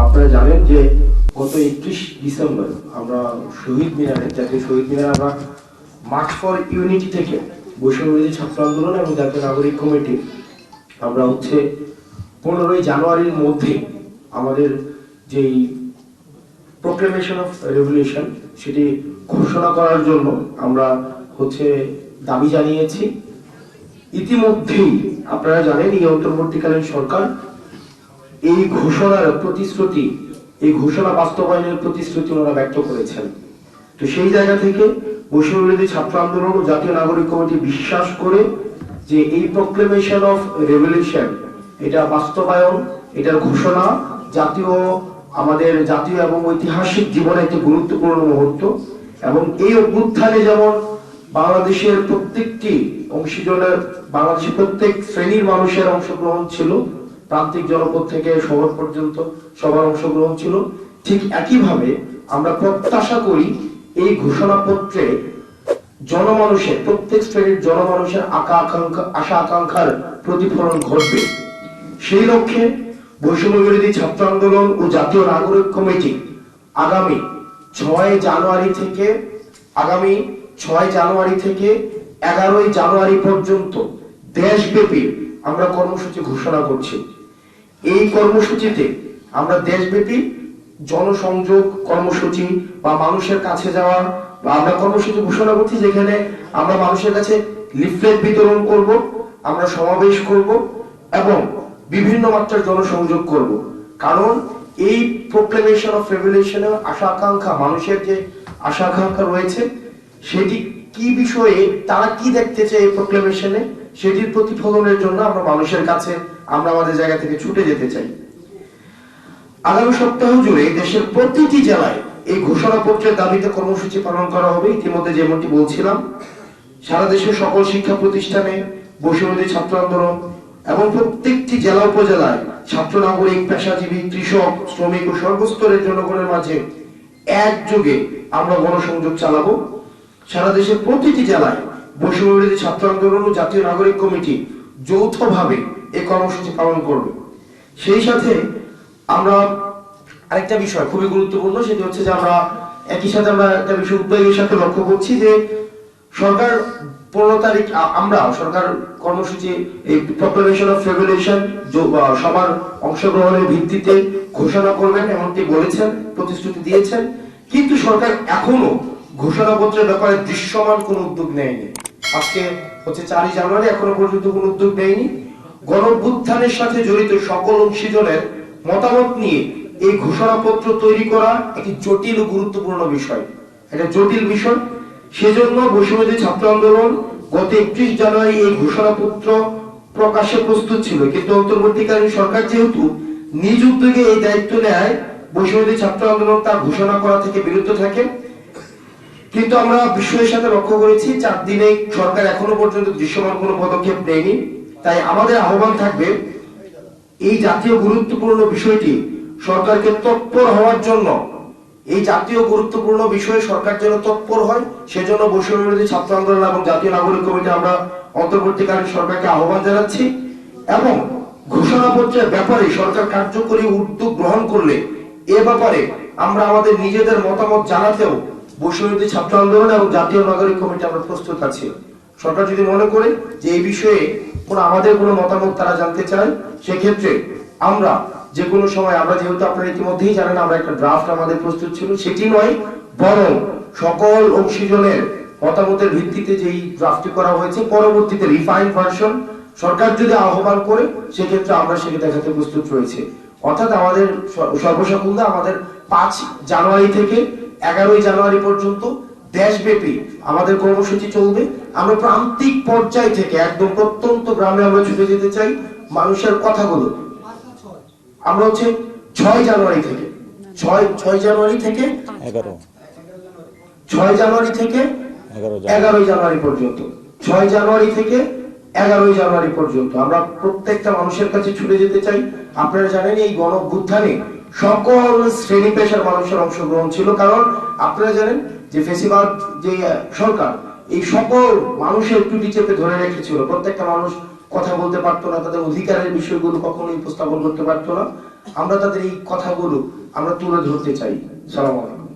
আপনারা জানেন যে গত একত্রিশ ডিসেম্বর আমরা শহীদ মিনারে জাতীয় শহীদ মিনারে আমরা মার্চ ফর ইউনিটি থেকে বৈষম্যবিরোধী ছাত্র আন্দোলন এবং জাতীয় নাগরিক কমিটি আমরা হচ্ছে পনেরোই জানুয়ারির মধ্যে আমাদের যেই প্রোক্লেমেশন অফ রেভলিউশন সেটি ঘোষণা করার জন্য আমরা হচ্ছে দাবি জানিয়েছি। ইতিমধ্যেই আপনারা জানেন এই অন্তর্বর্তীকালীন সরকার এই ঘোষণার প্রতিশ্রুতি, এই ঘোষণা বাস্তবায়নের প্রতিশ্রুতি ওনারা ব্যক্ত করেছেন। তো সেই জায়গা থেকে বৈষম্যবিরোধী ছাত্র আন্দোলন ও জাতীয় নাগরিক কমিটি বিশ্বাস করে যে এই প্রক্লেমেশন অফ রেভলিউশন এটা বাস্তবায়ন, এটার ঘোষণা জাতীয়, আমাদের জাতীয় এবং ঐতিহাসিক জীবনে একটি গুরুত্বপূর্ণ মুহূর্ত এবং এই অভ্যুত্থানে যেমন বাংলাদেশের প্রত্যেকটি অংশীজনের, বাংলাদেশের প্রত্যেক শ্রেণির মানুষের অংশগ্রহণ ছিল প্রান্তিক জনপদ থেকে শহর পর্যন্ত সবার অংশগ্রহণ ছিল। ঠিক একইভাবে আমরা প্রত্যাশা করি এই ঘোষণাপত্রে জনমানুষের, প্রত্যেক শ্রেণির জনমানুষের আকা আকাঙ্ক্ষা, আশা আকাঙ্ক্ষার প্রতিফলন ঘটবে। সেই লক্ষ্যে বৈষম্য বিরোধী ছাত্র আন্দোলন ও জাতীয় নাগরিক কমিটি আগামী ছয় জানুয়ারি থেকে, আগামী ছয় জানুয়ারি থেকে এগারোই জানুয়ারি পর্যন্ত দেশব্যাপী আমরা কর্মসূচি ঘোষণা করছি। এই কর্মসূচিতে আমরা দেশব্যাপী জনসংযোগ কর্মসূচি বা মানুষের কাছে যাওয়া বা আমরা কর্মসূচি ঘোষণা করছি যেখানে আমরা মানুষের কাছে লিফলেট বিতরণ করব, আমরা সমাবেশ করব এবং বিভিন্ন মাত্রার জনসংযোগ করব। কারণ এই প্রোক্লেমেশন অফ রেভলিউশনের আশা আকাঙ্ক্ষা, মানুষের যে আশা আকাঙ্ক্ষা রয়েছে, সেটি কি বিষয়ে, তারা কি দেখতে চায় এই প্রোক্লেমেশনে সেটির প্রতিফলনের জন্য আমরা মানুষের কাছে আমরা আমাদের জায়গা থেকে ছুটে যেতে চাই। আগামী সপ্তাহ জুড়ে দেশের প্রতিটি জেলায় এই ঘোষণাপত্রের দাবিতে কর্মসূচি পালন করা হবে। ইতিমধ্যে যেমনটি বলছিলাম, সারা দেশের সকল শিক্ষা প্রতিষ্ঠানে বৈষম্যদী ছাত্র আন্দোলন এবং প্রত্যেকটি জেলা উপজেলায় ছাত্র নাগরিক, পেশাজীবী, কৃষক, শ্রমিক ও সর্বস্তরের জনগণের মাঝে একযোগে আমরা গণসংযোগ চালাবো। সারা দেশের প্রতিটি জেলায় বৈষম্যবিরোধী ছাত্র আন্দোলন ও জাতীয় নাগরিক কমিটি যৌথভাবে এই কর্মসূচি পালন করবে। সেই সাথে আমরা আরেকটা বিষয় খুবই গুরুত্বপূর্ণ, সেটি হচ্ছে যে আমরা একই সাথে আমরা একটা বিষয় উদ্বেগের সাথে লক্ষ্য করছি যে সরকার পনেরো তারিখ আমরা সরকার কর্মসূচি, এই প্রক্লেমেশন অফ রেগুলেশন সবার অংশগ্রহণের ভিত্তিতে ঘোষণা করবেন, এমনটি বলেছেন, প্রতিশ্রুতি দিয়েছেন। কিন্তু সরকার এখনও ঘোষণাপত্রের ব্যাপারে দৃশ্যমান কোনো উদ্যোগ নেয়নি। আজকে হচ্ছে চারই জানুয়ারি, এখনও পর্যন্ত কোনো উদ্যোগ নেয়নি। গণভ্যুত্থানের সাথে জড়িত সকল অংশীজনের মতামত নিয়ে এই ঘোষণাপত্র তৈরি করা একটি জটিল ও গুরুত্বপূর্ণ বিষয়। এটা জটিল বিষয়। সেজন্য বৈষম্যদী ছাত্র আন্দোলন গত একত্রিশ জানুয়ারি এই ঘোষণাপত্র প্রকাশে প্রস্তুত ছিল। কিন্তু অন্তর্বর্তীকালীন সরকার যেহেতু নিজ উদ্যোগে এই দায়িত্ব নেয় বৈষম্যদী ছাত্র আন্দোলন তা ঘোষণা করা থেকে বিরত থাকে। কিন্তু আমরা বিষয়ের সাথে লক্ষ্য করেছি, চার দিনে সরকার এখনও পর্যন্ত দৃশ্যমান কোনো পদক্ষেপ নেয়নি। তাই আমাদের আহ্বান থাকবে, এই জাতীয় গুরুত্বপূর্ণ বিষয়টি সরকারকে তৎপর হওয়ার জন্য, এই জাতীয় গুরুত্বপূর্ণ বিষয়ে সরকার যেন তৎপর হয়, সেজন্য বৈষম্য বিরোধী ছাত্র আন্দোলন এবং জাতীয় নাগরিক কমিটি আমরা অন্তর্বর্তীকালীন সরকারকে আহ্বান জানাচ্ছি এবং ঘোষণাপত্রের ব্যাপারে সরকার কার্যকরী উদ্যোগ গ্রহণ করলে এ ব্যাপারে আমরা আমাদের নিজেদের মতামত জানাতেও বৈষম্যবিরোধী ছাত্র আন্দোলন এবং জাতীয় নাগরিক কমিটি আমরা প্রস্তুত আছি। সরকার যদি মনে করে যে এই বিষয়ে কোনো আমাদের কোনো মতামত তারা জানতে চায়, সেক্ষেত্রে আমরা যে কোনো সময়, আমরা যেহেতু আপনারা ইতিমধ্যেই জানেন, আমরা একটা ড্রাফট আমাদের প্রস্তুত ছিল, সেটি নয়, বরং সকল অংশীজনের মতামতের ভিত্তিতে যেই ড্রাফটটি করা হয়েছে, পরবর্তীতে রিফাইন ভার্সন সরকার যদি আহ্বান করে, সেক্ষেত্রে আমরা সেটি দেখাতে প্রস্তুত রয়েছে। অর্থাৎ আমাদের স- আমাদের পাঁচ জানুয়ারি থেকে এগারোই জানুয়ারি পর্যন্ত দেশব্যাপী আমাদের কর্মসূচি চলবে। আমরা প্রান্তিক পর্যায় থেকে একদম প্রত্যন্ত গ্রামে আমরা ছুটে যেতে চাই। মানুষের কথাগুলো। আমরা হচ্ছে ছয় জানুয়ারি থেকে ছয় ছয় জানুয়ারি থেকে এগারো। ছয় জানুয়ারি থেকে এগারোই জানুয়ারি পর্যন্ত ছয় জানুয়ারি থেকে এগারোই জানুয়ারি পর্যন্ত আমরা প্রত্যেকটা মানুষের কাছে ছুটে যেতে চাই। আপনারা জানেন এই গণ অভ্যুত্থানে সকল শ্রেণি পেশার মানুষের অংশগ্রহণ ছিল, কারণ আপনারা জানেন যে ফেসিবাদ, যে সরকার, এই সকল মানুষের টুটি চেপে ধরে রেখেছিল। প্রত্যেকটা মানুষ কথা বলতে পারতো না, তাদের অধিকারের বিষয়গুলো কখনোই উপস্থাপন করতে পারতো না। আমরা তাদের এই কথাগুলো আমরা তুলে ধরতে চাই। সালাম আলাইকুম।